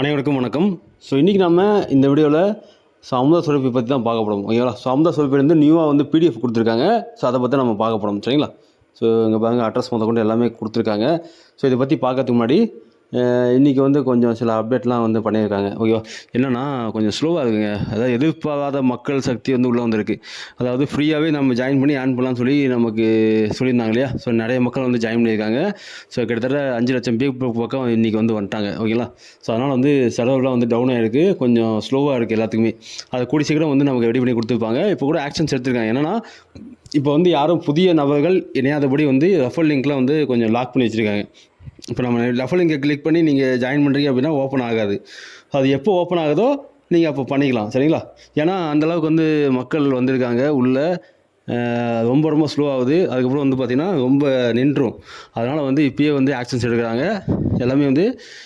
அனைவருக்கும் வணக்கம். ஸோ இன்றைக்கி நம்ம இந்த வீடியோவில் ஸோ அமுதா சுரப்பி பற்றி தான் பார்க்க போகிறோம் ஓகேங்களா ஸோ அமுதா சுரப்பி வந்து நியூவாக வந்து பிடிஎஃப் கொடுத்துருக்காங்க. ஸோ அதை பற்றி நம்ம பார்க்க போகிறோம் சரிங்களா? ஸோ இங்கே பாருங்க அட்ரஸ் மொத்த கொண்டு எல்லாமே கொடுத்துருக்காங்க. ஸோ இதை பற்றி பார்க்கறதுக்கு முன்னாடி இன்றைக்கி வந்து கொஞ்சம் சில அப்டேட்லாம் வந்து பண்ணியிருக்காங்க. ஓகேவா? என்னென்னா கொஞ்சம் ஸ்லோவாக இருக்குங்க. அதாவது எதிர்பாராத மக்கள் சக்தி வந்து உள்ளே வந்திருக்கு. அதாவது ஃப்ரீயாகவே நம்ம ஜாயின் பண்ணி ஆன் பண்ணலாம்னு சொல்லி நமக்கு சொல்லியிருந்தாங்க இல்லையா? ஸோ நிறைய மக்கள் வந்து ஜாயின் பண்ணியிருக்காங்க. ஸோ கிட்டத்தட்ட அஞ்சு லட்சம் பேர் பக்கம் இன்றைக்கி வந்து வந்துட்டாங்க. ஓகேங்களா? ஸோ அதனால் வந்து செலவுலாம் வந்து டவுன் ஆகிருக்கு கொஞ்சம் ஸ்லோவாக இருக்குது எல்லாத்துக்குமே. அதை கூடி சீக்கிரம் வந்து நமக்கு ரெடி பண்ணி கொடுத்துருப்பாங்க. இப்போ கூட ஆக்ஷன்ஸ் எடுத்திருக்காங்க. என்னென்னா இப்போ வந்து யாரும் புதிய நபர்கள் இணையாதபடி வந்து ரெஃபர் லிங்க்லாம் வந்து கொஞ்சம் லாக் பண்ணி வச்சுருக்காங்க. இப்போ நம்ம ரெஃபர் இங்கே கிளிக் பண்ணி நீங்கள் ஜாயின் பண்ணுறீங்க அப்படின்னா ஓப்பன் ஆகாது. அது எப்போ ஓப்பன் ஆகுதோ நீங்கள் அப்போ பண்ணிக்கலாம். சரிங்களா? ஏன்னா அந்தளவுக்கு வந்து மக்கள் வந்திருக்காங்க உள்ளே. ரொம்ப ரொம்ப ஸ்லோ ஆகுது. அதுக்கப்புறம் வந்து பார்த்திங்கன்னா ரொம்ப நின்றும். அதனால் வந்து இப்போயே வந்து ஆக்ஷன்ஸ் எடுக்கிறாங்க. எல்லாமே வந்து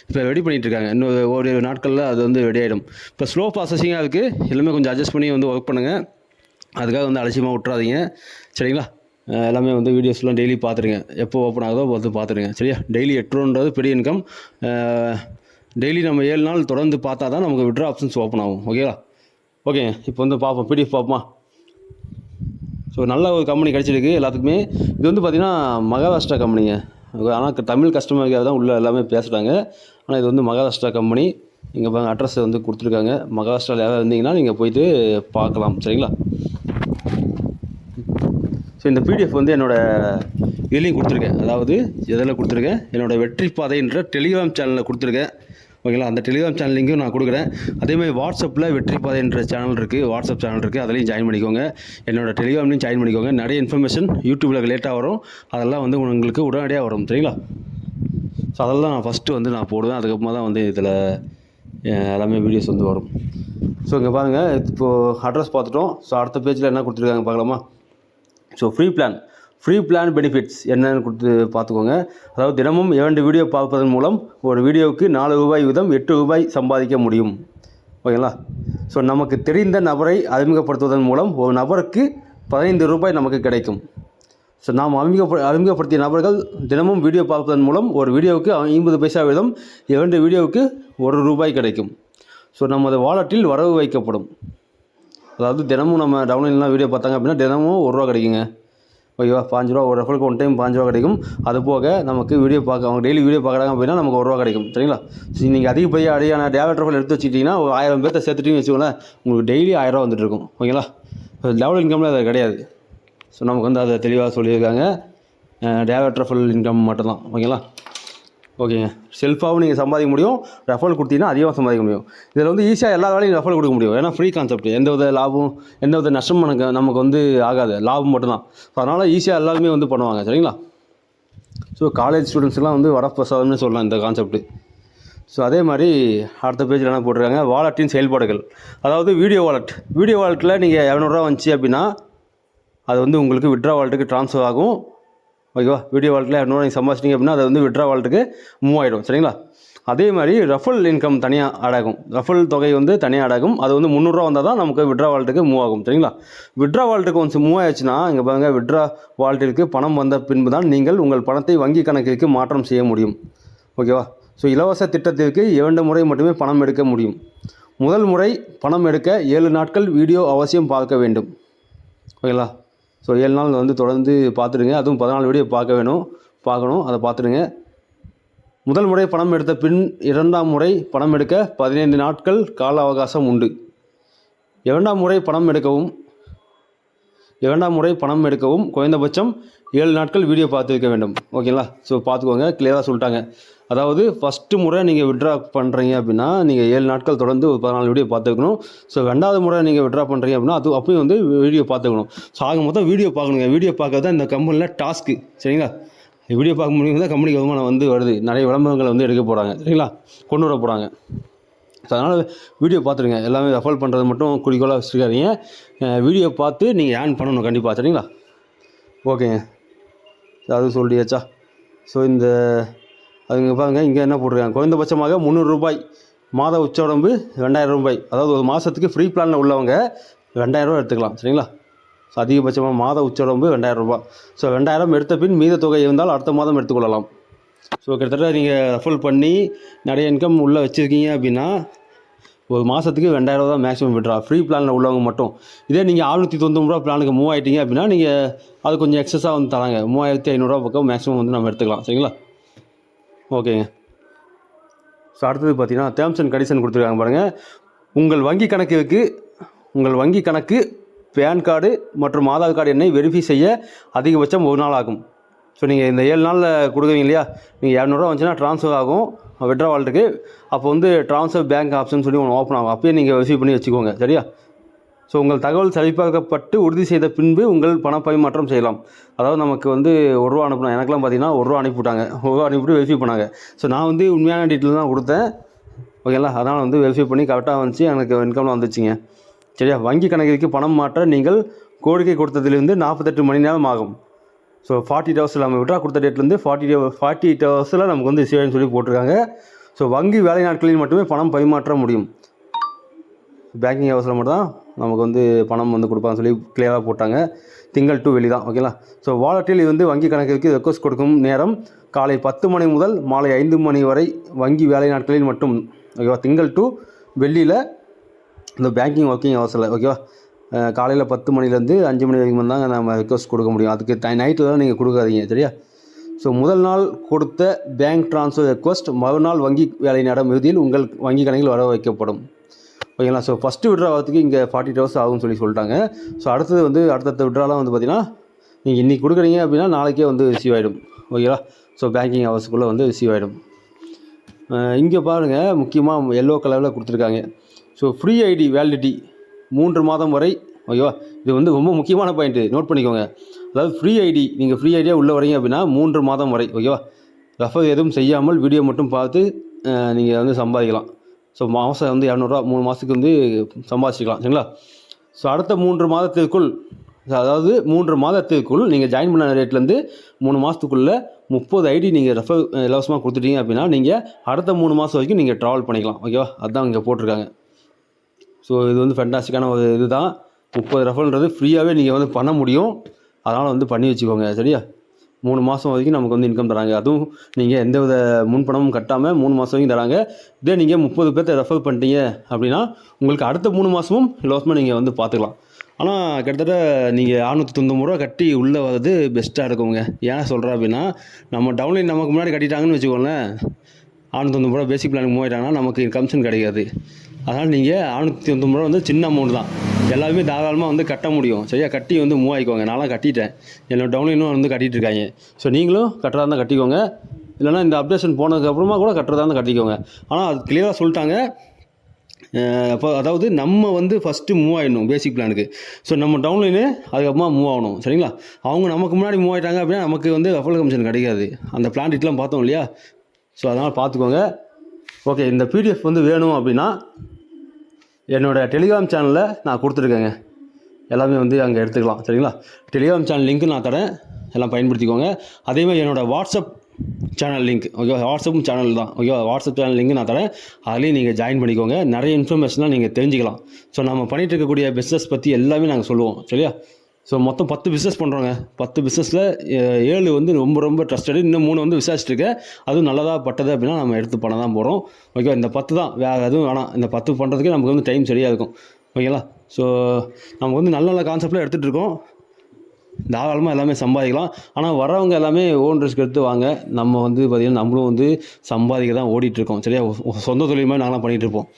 இப்போ ரெடி பண்ணிகிட்டு இருக்காங்க. இன்னும் ஒரு நாட்களில் அது வந்து ரெடி ஆகிடும் இப்போ ஸ்லோ ப்ராசஸிங்காக இருக்குது எல்லாமே கொஞ்சம் அட்ஜஸ்ட் பண்ணி வந்து ஒர்க் பண்ணுங்கள் அதுக்காக வந்து அலட்சியமாக விட்றாதீங்க சரிங்களா? எல்லாமே வந்து வீடியோஸ்லாம் டெய்லி பார்த்துருங்க எப்போ ஓப்பன் ஆகுதோ வந்து பார்த்துருங்க சரியா? டெய்லி எட்டு ரூபான்றது பெரிய இன்கம் டெய்லி நம்ம ஏழு நாள் தொடர்ந்து பார்த்தா தான் நமக்கு விட்ரா ஆப்ஷன்ஸ் ஓப்பன் ஆகும். ஓகேவா ஓகேங்க இப்போ வந்து பார்ப்போம். பிடிஎஃப் பார்ப்போமா? ஸோ நல்ல ஒரு கம்பெனி கிடச்சிருக்கு எல்லாத்துக்குமே. இது வந்து பார்த்திங்கன்னா மகாராஷ்டிரா கம்பெனிங்க ஆனால் தமிழ் கஸ்டமருக்காக தான் உள்ளே எல்லாமே பேசுகிறாங்க ஆனால் இது வந்து மகாராஷ்டிரா கம்பெனி இங்கே பாருங்க அட்ரஸ் வந்து கொடுத்துருக்காங்க. மகாராஷ்டிராவில் யாராவது இருந்தீங்கன்னா நீங்கள் போயிட்டு பார்க்கலாம். சரிங்களா? ஸோ இந்த பிடிஎஃப் வந்து என்னோடய இதுலேயும் கொடுத்துருக்கேன். அதாவது எதில் கொடுத்துருக்கேன்? என்னோடய வெற்றி பாதைன்ற டெலிகிராம் சேனலில் கொடுத்துருக்கேன். ஓகேங்களா அந்த டெலிகிராம் சேனல்லிங்கும் நான் கொடுக்குறேன். அதேமாதிரி வாட்ஸ்அப்பில் வெற்றி பாதைன்ற சேனல் இருக்குது வாட்ஸ்அப் சேனல் இருக்குது அதுலேயும் ஜாயின் பண்ணிக்கோங்க. என்னோட டெலிகிராம்லையும் ஜாயின் பண்ணிக்கோங்க. நிறைய இன்ஃபர்மேஷன் யூடியூப்பில் லேட்டாக வரும். அதெல்லாம் வந்து உங்களுக்கு உடனடியாக வரும். சரிங்களா? ஸோ அதெல்லாம் நான் ஃபஸ்ட்டு வந்து நான் போடுவேன். அதுக்கப்புறமா தான் வந்து இதில் எல்லாமே வீடியோஸ் வந்து வரும். ஸோ இங்கே பாருங்கள் இப்போது அட்ரஸ் பார்த்துட்டோம். ஸோ அடுத்த பேஜில் என்ன கொடுத்துருக்காங்க பார்க்கலாமா? So free plan free plan benefits என்னென்னு கொடுத்து பார்த்துக்கோங்க. அதாவது தினமும் இரண்டு வீடியோ பார்ப்பதன் மூலம் ஒரு வீடியோவுக்கு நாலு ரூபாய் வீதம் எட்டு ரூபாய் சம்பாதிக்க முடியும். ஓகேங்களா? ஸோ நமக்கு தெரிந்த நபரை அறிமுகப்படுத்துவதன் மூலம் ஒரு நபருக்கு பதினைந்து ரூபாய் நமக்கு கிடைக்கும். ஸோ நாம் அறிமுகப்ப அறிமுகப்படுத்திய நபர்கள் தினமும் வீடியோ பார்ப்பதன் மூலம் ஒரு வீடியோவுக்கு ஐம்பது பைசா வீதம் இரண்டு வீடியோவுக்கு ஒரு ரூபாய் கிடைக்கும். ஸோ நமது வாலெட்டில் வரவு வைக்கப்படும். அதாவது தினமும் நம்ம டவுன்லைன்லாம் வீடியோ பார்த்தாங்க அப்படின்னா தினமும் ஒரு ரூபா கிடைக்குங்க. ஓகேவா? பாஞ்சு ரூபா ஒரு ரெஃபருக்கு ஒன் டைம் பாஞ்சு ரூபா கிடைக்கும். அது போக நமக்கு வீடியோ பார்க்க அவங்க டெய்லி வீடியோ பார்க்குறாங்க அப்படின்னா நமக்கு ஒரு ரூபா கிடைக்கும். சரிங்களா? ஸோ நீங்கள் அதிகப்படியாக அடியான டேவலட் ரெஃபர் எடுத்து வச்சுக்கிட்டிங்கன்னா ஒரு ஆயிரம் பேர்த்த சேர்த்துட்டிங்கன்னு வச்சுக்கோங்களேன் உங்களுக்கு டெய்லி ஆயிரரூவா வந்துட்டுருக்கும் வந்துட்டு இருக்கும். ஓகேங்களா? லெவல் இன்கமில் அது கிடையாது. ஸோ நமக்கு வந்து அதை தெளிவாக சொல்லியிருக்காங்க. டேவலட் ரெஃபர் இன்கம் மட்டும்தான். ஓகேங்களா? ஓகேங்க. செல்ஃபாகவும் நீங்கள் சம்பாதிக்க முடியும். ரெஃபரல் கொடுத்தீங்கன்னா அதிகமாக சம்பாதிக்க முடியும். இதில் வந்து ஈஸியாக எல்லா வேலையும் ரெஃபரல் கொடுக்க முடியும். ஏன்னா ஃப்ரீ கான்செப்ட் எந்த வித லாபம் எந்த வித நஷ்டமும் நமக்கு நமக்கு வந்து ஆகாது. லாபம் மட்டும்தான். ஸோ அதனால் ஈஸியாக எல்லாருமே வந்து பண்ணுவாங்க. சரிங்களா? ஸோ காலேஜ் ஸ்டூடெண்ட்ஸ்லாம் வந்து வரப்பிரசாதம்னு சொல்லலாம் இந்த கான்செப்ட்டு ஸோ அதே மாதிரி அடுத்த பேஜில் என்ன போட்டிருக்காங்க? வாலெட்டின் செயல்பாடுகள். அதாவது வீடியோ வாலெட் வீடியோ வாலெட்டில் நீங்கள் இரநூறுவா வந்துச்சு அப்படின்னா அது வந்து உங்களுக்கு விட்ரா வாலெட்டுக்கு ட்ரான்ஸ்ஃபர் ஆகும். ஓகேவா? வீடியோ வாலெட்டில் இரநூறுவா நீங்கள் சம்பாதிச்சிட்டிங்க அப்படின்னா அது வந்து விட்ரா வாலெட்டுக்கு மூவ் ஆகிடும் சரிங்களா? அதே மாதிரி ரஃபல் இன்கம் தனியாக ஆடாகும் ரஃபல் தொகை வந்து தனியாக ஆடாகும் அது வந்து முந்நூறுரூவா வந்தால் தான் நமக்கு விட்ரா வால்ட்டுக்கு மூவ் ஆகும். சரிங்களா? விட்ரா வால்ட்டுக்கு ஒன்ஸ் மூவ் ஆயிடுச்சுன்னா இங்கே பாருங்க விட்ரா வால்ட்டிற்கு பணம் வந்த பின்பு தான் நீங்கள் உங்கள் பணத்தை வங்கி கணக்கிற்கு மாற்றம் செய்ய முடியும். ஓகேவா? ஸோ இலவச திட்டத்திற்கு இரண்டு முறை மட்டுமே பணம் எடுக்க முடியும். முதல் முறை பணம் எடுக்க ஏழு நாட்கள் வீடியோ அவசியம் பார்க்க வேண்டும். ஓகேங்களா? ஸோ ஏழு நாள் வந்து தொடர்ந்து பார்த்துடுங்க. அதுவும் பதினாலு வீடியோ பார்க்க வேணும். பார்க்கணும். அதை பார்த்துடுங்க. முதல் முறை பணம் எடுத்த பின் இரண்டாம் முறை பணம் எடுக்க பதினைந்து நாட்கள் கால அவகாசம் உண்டு. இரண்டாம் முறை பணம் எடுக்கவும் இரண்டாம் முறை பணம் எடுக்கவும் குறைந்தபட்சம் ஏழு நாட்கள் வீடியோ பார்த்துருக்க வேண்டும். ஓகேங்களா? ஸோ பார்த்துக்கோங்க. கிளியராக சொல்லிட்டாங்க. அதாவது ஃபஸ்ட்டு முறை நீங்கள் விட்ரா பண்ணுறீங்க அப்படின்னா நீங்கள் ஏழு நாட்கள் தொடர்ந்து ஒரு பதினாலு வீடியோ பார்த்துக்கணும் ஸோ ரெண்டாவது முறை நீங்கள் விட்ரா பண்ணுறீங்க அப்படின்னா அது அப்பயும் வந்து வீடியோ பார்த்துக்கணும். ஸோ ஆக மொத்தம் வீடியோ பார்க்கணுங்க. வீடியோ பார்க்கறது தான் இந்த கம்பெனியில் டாஸ்க்கு சரிங்களா? வீடியோ பார்க்க முடியும் தான் கம்பெனிக்கு வருமானம் வந்து வருது. நிறைய விளம்பரங்களை வந்து எடுக்க போகிறாங்க சரிங்களா? கொண்டு வர போகிறாங்க ஸோ அதனால் வீடியோ பார்த்துருங்க எல்லாமே ரெஃபர் பண்ணுறது மட்டும் குறிக்கோளாக வச்சுருக்காதீங்க. வீடியோ பார்த்து நீங்கள் ஏர்ன் பண்ணணும் கண்டிப்பாக சரிங்களா? ஓகேங்க அது சொல்லியாச்சா? ஸோ இந்த அதுங்க பாருங்க இங்கே என்ன போட்டிருக்காங்க? குறைந்தபட்சமாக முந்நூறு ரூபாய் மாத உச்ச உடம்பு ரெண்டாயிரம் ரூபாய். அதாவது ஒரு மாதத்துக்கு ஃப்ரீ பிளானில் உள்ளவங்க ரெண்டாயிரம் ரூபாய் எடுத்துக்கலாம் சரிங்களா? ஸோ அதிகபட்சமாக மாத உச்ச உடம்பு ரெண்டாயிரம் ரூபாய். ஸோ ரெண்டாயிரம் எடுத்த பின் மீத தொகை இருந்தால் அடுத்த மாதம் எடுத்துக்கொள்ளலாம். ஸோ கிட்டத்தட்ட நீங்கள் ரெஃபர் பண்ணி நிறைய இன்கம் உள்ளே வச்சுருக்கீங்க அப்படின்னா ஒரு மாதத்துக்கு ரெண்டாயிரம் ரூபா தான் மேக்ஸிமம் விட்றா ஃப்ரீ பிளானில் உள்ளவங்க மட்டும். இதே நீங்கள் ஆறுநூற்றி தொண்ணூறு ரூபா பிளானுக்கு மூவ் ஆகிட்டீங்க அப்படின்னா நீங்கள் அது கொஞ்சம் எக்ஸஸாக வந்து தராங்க. மூவாயிரத்தி ஐநூறுரூவா பக்கம் மேக்ஸிமம் வந்து நம்ம எடுத்துக்கலாம். சரிங்களா? ஓகேங்க. ஸோ அடுத்தது பார்த்தீங்கன்னா டேர்ம்ஸ் அண்ட் கண்டிஷன் கொடுத்துருக்காங்க பாருங்கள் உங்கள் வங்கி கணக்குக்கு உங்கள் வங்கி கணக்கு பேன் கார்டு மற்றும் ஆதார் கார்டு எண்ணை வெரிஃபை செய்ய அதிகபட்சம் ஒரு நாள் ஆகும். ஸோ நீங்கள் இந்த ஏழு நாளில் கொடுக்குறீங்க இல்லையா? நீங்கள் இரநூறுவா வந்துச்சுன்னா ட்ரான்ஸ்ஃபர் ஆகும். விட்ரா வால்ட்டுக்கு அப்போ வந்து ட்ரான்ஸ்ஃபர் பேங்க் ஆப்ஷன் சொல்லி ஒன்று ஓப்பன் ஆகும். அப்பயே நீங்கள் ரிசீவ் பண்ணி வச்சுக்கோங்க. சரியா? ஸோ உங்கள் தகவல் சரிபார்க்கப்பட்டு உறுதி செய்த பின்பு உங்கள் பண பரிமாற்றம் செய்யலாம். அதாவது நமக்கு வந்து ஒரு ரூபா அனுப்பணும் எனக்குலாம் பார்த்தீங்கன்னா ஒரு ரூபா அனுப்பிவிட்டாங்க. ஒரு ரூபா அனுப்பிவிட்டு வெரிஃபை பண்ணாங்க. ஸோ நான் வந்து உண்மையான டீட்டெயில் தான் கொடுத்தேன். ஓகேங்களா அதனால் வந்து வெரிஃபை பண்ணி கரெக்டாக வந்துச்சு. எனக்கு இன்கம்லாம் வந்துச்சுங்க. சரியா? வங்கி கணக்கிற்கு பணம் மாற்ற நீங்கள் கோரிக்கை கொடுத்ததிலிருந்து நாற்பத்தெட்டு மணி நேரம் ஆகும். ஸோ ஃபார்ட்டி ஹவர்ஸில் நம்ம விட்ரா கொடுத்த டேட்லேருந்து ஃபார்ட்டி ஃபார்ட்டி எயிட் ஹவர்ஸில் நமக்கு வந்து சேவைன்னு சொல்லி போட்டிருக்காங்க. ஸோ வங்கி வேலை நாட்களில் மட்டுமே பணம் பரிமாற்ற முடியும். பேங்கிங் ஹவர்ஸில் மட்டும் தான் நமக்கு வந்து பணம் வந்து கொடுப்பாங்கன்னு சொல்லி கிளியராக போட்டாங்க. திங்கள் டு வெளி தான் ஓகேங்களா ஸோ வாலெட்டில் வந்து வங்கி கணக்கிற்கு ரெக்வஸ்ட் கொடுக்கும் நேரம் காலை பத்து மணி முதல் மாலை ஐந்து மணி வரை வங்கி வேலை நாட்களில் மட்டும் ஓகேவா திங்கள் டு வெள்ளியில் இந்த பேங்கிங் ஒர்க்கிங் ஹவர்ஸில் ஓகேவா காலையில் பத்து மணிலேருந்து அஞ்சு மணி வரைக்கும் தாங்க நம்ம ரெக்வஸ்ட் கொடுக்க முடியும். அதுக்கு டை நைட்டில் தான் நீங்கள் கொடுக்காதீங்க சரியா? ஸோ முதல் நாள் கொடுத்த பேங்க் ட்ரான்ஸ்ஃபர் ரெக்வஸ்ட் மறுநாள் வங்கி வேலை நேரம் இறுதியில் உங்கள் வங்கி கணக்கில் வர வைக்கப்படும். ஓகேங்களா? ஸோ ஃபஸ்ட்டு விட்ரா வரதுக்கு இங்கே ஃபார்ட்டி ஹவர்ஸ் ஆகும்னு சொல்லி சொல்லிட்டாங்க. ஸோ அடுத்தது வந்து அடுத்தடுத்த விட்ராலாம் வந்து பார்த்தீங்கன்னா நீங்கள் இன்றைக்கி கொடுக்குறீங்க அப்படின்னா நாளைக்கே வந்து ரிசீவ் ஆகிடும் ஓகேவா ஸோ பேங்கிங் ஹவர்ஸுக்குள்ளே வந்து ரிசீவ் ஆகிடும் இங்கே பாருங்கள் முக்கியமாக எல்லோ கலரில் கொடுத்துருக்காங்க. ஸோ ஃப்ரீ ஐடி வேலிடிட்டி மூன்று மாதம் வரை ஓகேவா இது வந்து ரொம்ப முக்கியமான பாயிண்ட்டு நோட் பண்ணிக்கோங்க. அதாவது ஃப்ரீ ஐடி நீங்கள் ஃப்ரீ ஐடியாக உள்ளே வரீங்க அப்படின்னா மூன்று மாதம் வரை ஓகேவா ரெஃபர் எதுவும் செய்யாமல் வீடியோ மட்டும் பார்த்து நீங்கள் வந்து சம்பாதிக்கலாம். ஸோ மாதம் வந்து இரநூறுவா மூணு மாதத்துக்கு வந்து சம்பாதிச்சிக்கலாம் சரிங்களா? ஸோ அடுத்த மூன்று மாதத்திற்குள் அதாவது மூன்று மாதத்திற்குள் நீங்கள் ஜாயின் பண்ண ரேட்லேருந்து மூணு மாதத்துக்குள்ளே முப்பது ஐடி நீங்கள் ரெஃபர் இலவசமாக கொடுத்துட்டீங்க அப்படின்னா நீங்கள் அடுத்த மூணு மாதம் வரைக்கும் நீங்கள் ட்ராவல் பண்ணிக்கலாம் ஓகேவா? அதுதான் இங்கே போட்டிருக்காங்க. ஸோ இது வந்து ஃபென்டாஸ்டிக்கான ஒரு இதுதான். முப்பது ரெஃபர்ன்றது ஃப்ரீயாகவே நீங்கள் வந்து பண்ண முடியும். அதனால் வந்து பண்ணி வச்சுக்கோங்க சரியா? மூணு மாதம் வரைக்கும் நமக்கு வந்து இன்கம் தராங்க. அதுவும் நீங்கள் எந்த வித முன்பணமும் கட்டாமல் மூணு மாதம் வரைக்கும் தராங்க. இதே நீங்கள் முப்பது பேர்த்த ரெஃபர் பண்ணிட்டீங்க அப்படின்னா உங்களுக்கு அடுத்த மூணு மாதமும் இலவசமாக நீங்கள் வந்து பார்த்துக்கலாம் ஆனால் கிட்டத்தட்ட நீங்கள் அறுநூற்றி தொண்ணூறு ரூபா கட்டி உள்ளே வர்றது பெஸ்ட்டாக இருக்குங்க. ஏன் சொல்கிறேன் அப்படின்னா நம்ம டவுன்லைன் நமக்கு முன்னாடி கட்டிட்டாங்கன்னு வச்சுக்கோங்களேன். அறுநூற்றி ரூபா பேசிக் பிளானுக்கு மூவாயிட்டாங்கன்னா நமக்கு கமிஷன் கிடைக்காது. அதனால் நீங்கள் அறுநூற்றி தொண்ணூறு ரூபா வந்து சின்ன அமௌண்ட் தான். எல்லாருமே தாராளமாக வந்து கட்ட முடியும். சரியா? கட்டி வந்து மூவ் ஆகிக்கோங்க நான்லாம் கட்டிட்டேன். என்னோட டவுன்லைனும் வந்து கட்டிகிட்டு இருக்காங்க. ஸோ நீங்களும் கட்டுறதா இருந்தால் கட்டிக்கோங்க. இல்லைனா இந்த அப்டேஷன் போனதுக்கப்புறமா கூட கட்டுறதா இருந்தால் கட்டிக்கோங்க. ஆனால் அது கிளியராக சொல்லிட்டாங்க. அப்போ அதாவது நம்ம வந்து ஃபஸ்ட்டு மூவ் ஆகிடணும் பேசிக் பிளானுக்கு ஸோ நம்ம டவுன்லைனு அதுக்கப்புறமா மூவ் ஆகணும். சரிங்களா? அவங்க நமக்கு முன்னாடி மூவ் ஆகிட்டாங்க அப்படின்னா நமக்கு வந்து ரெஃபரல் கமிஷன் கிடைக்காது. அந்த பிளான் இட்லாம் பார்த்தோம் இல்லையா? ஸோ அதனால் பார்த்துக்கோங்க. ஓகே இந்த பிடிஎஃப் வந்து வேணும் அப்படின்னா என்னோடய டெலிகிராம் சேனலில் நான் கொடுத்துருக்கேங்க. எல்லாமே வந்து அங்கே எடுத்துக்கலாம் சரிங்களா? டெலிகிராம் சேனல் லிங்க்கு நான் தரேன். எல்லாம் பயன்படுத்திக்கோங்க. அதேமாதிரி என்னோடய வாட்ஸ்அப் சேனல் லிங்க் ஓகேவா வாட்ஸ்அப்பும் சேனல் தான். ஓகேவா வாட்ஸ்அப் சேனல் லிங்க் நான் தரேன். அதுலேயும் நீங்கள் ஜாயின் பண்ணிக்கோங்க. நிறைய இன்ஃபர்மேஷன்லாம் நீங்கள் தெரிஞ்சுக்கலாம். ஸோ நம்ம பண்ணிகிட்டு இருக்கக்கூடிய பிஸ்னஸ் பற்றி எல்லாமே நாங்கள் சொல்லுவோம் சரியா? ஸோ மொத்தம் பத்து பிஸ்னஸ் பண்ணுறோங்க பத்து பிஸ்னஸில் ஏழு வந்து ரொம்ப ரொம்ப ட்ரஸ்டடு இன்னும் மூணு வந்து விசாரிச்சிட்டுருக்கேன். அதுவும் நல்லதாக பட்டது அப்படின்னா நம்ம எடுத்து பண்ண தான் போகிறோம் ஓகேவா இந்த பத்து தான். வேறு எதுவும் வேணாம். இந்த பத்து பண்ணுறதுக்கு நமக்கு வந்து டைம் சரியாக இருக்கும். ஓகேங்களா ஸோ நம்ம வந்து நல்ல நல்ல கான்செப்டில் எடுத்துகிட்டு இருக்கோம். தாராளமாக எல்லாமே சம்பாதிக்கலாம். ஆனால் வரவங்க எல்லாமே ஓன் ரிஸ்க் எடுத்து வாங்க. நம்ம வந்து பார்த்திங்கன்னா நம்மளும் வந்து சம்பாதிக்க தான் ஓடிட்டுருக்கோம் சரியா? சொந்த தொழில் மாதிரி நாங்களாம் பண்ணிகிட்டு இருப்போம்.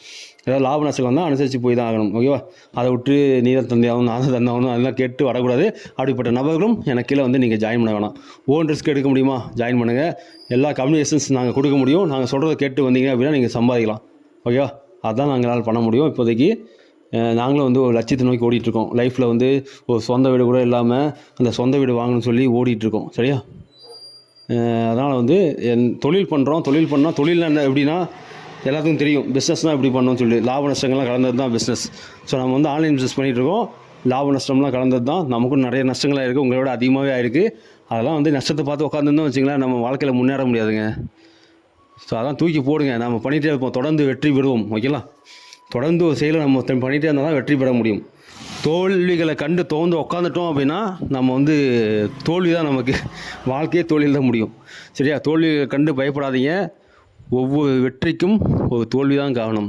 ஏதாவது லாப நஷ்டம் வந்தால் அனுசரித்து போய் தான் ஆகணும். ஓகேவா? அதை விட்டு நீ தான் தந்தையாகணும் நான் தான் தந்தாகணும் அதெல்லாம் கேட்டு வரக்கூடாது. அப்படிப்பட்ட நபர்களும் எனக்கு கீழே வந்து நீங்கள் ஜாயின் பண்ண வேணாம். ஓன் ரிஸ்க் எடுக்க முடியுமா? ஜாயின் பண்ணுங்கள் எல்லா கம்யூனிகேஷன்ஸ் நாங்கள் கொடுக்க முடியும். நாங்கள் சொல்கிறத கேட்டு வந்தீங்க அப்படின்னா நீங்கள் சம்பாதிக்கலாம். ஓகேவா? அதுதான் நாங்களால் பண்ண முடியும். இப்போதைக்கு நாங்களும் வந்து ஒரு லட்சியத்தை நோக்கி ஓடிட்டுருக்கோம். லைஃப்பில் வந்து ஒரு சொந்த வீடு கூட இல்லாமல் அந்த சொந்த வீடு வாங்கணும்னு சொல்லி ஓடிட்டுருக்கோம். சரியா? அதனால் வந்து என் தொழில் பண்ணுறோம் தொழில் பண்ணால் தொழில் என்ன? எப்படின்னா எல்லாத்துக்கும் தெரியும். பிஸ்னஸ்னால் எப்படி பண்ணணும்னு சொல்லி. லாப நஷ்டங்கள்லாம் கலந்தது தான் பிஸ்னஸ் ஸோ நம்ம வந்து ஆன்லைன் பிஸ்னஸ் பண்ணிகிட்ருக்கோம் லாப நஷ்டம்லாம் கலந்தது தான். நமக்கும் நிறைய நஷ்டங்களாக இருக்குது உங்களோட அதிகமாகவே ஆயிருக்கு. அதெல்லாம் வந்து நஷ்டத்தை பார்த்து உட்காந்துருந்தோம் வச்சிங்களேன் நம்ம வாழ்க்கையில் முன்னேற முடியாதுங்க. ஸோ அதெல்லாம் தூக்கி போடுங்க. நம்ம பண்ணிகிட்டே இருப்போம். தொடர்ந்து வெற்றி பெறுவோம். ஓகேங்களா தொடர்ந்து ஒரு செயலை நம்ம பண்ணிகிட்டே இருந்தால் தான் வெற்றி பெற முடியும். தோல்விகளை கண்டு தோந்து உக்காந்துட்டோம் அப்படின்னா நம்ம வந்து தோல்வி தான் நமக்கு வாழ்க்கையே தோல்வியில் தான் முடியும். சரியா? தோல்விகளை கண்டு பயப்படாதீங்க. ஒவ்வொரு வெற்றிக்கும் ஒரு தோல்வி தான் காரணம்.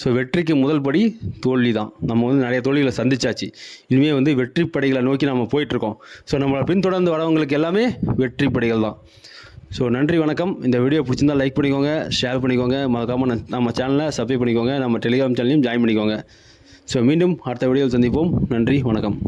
ஸோ வெற்றிக்கு முதல் படி தோல்வி தான் நம்ம வந்து நிறைய தோல்விகளை சந்திச்சாச்சு. இனிமேல் வந்து வெற்றி படைகளை நோக்கி நம்ம போயிட்டுருக்கோம். ஸோ நம்மளை பின்தொடர்ந்து வரவங்களுக்கு எல்லாமே வெற்றி படைகள் தான். ஸோ நன்றி வணக்கம். இந்த வீடியோ பிடிச்சிருந்தா லைக் பண்ணிக்கோங்க ஷேர் பண்ணிக்கோங்க. மறக்காமல் நம்ம சேனலை சப்ஸ்கிரைப் பண்ணிக்கோங்க. நம்ம டெலிகிராம் சேனலையும் ஜாயின் பண்ணிக்கோங்க. ஸோ மீண்டும் அடுத்த வீடியோவில் சந்திப்போம். நன்றி வணக்கம்.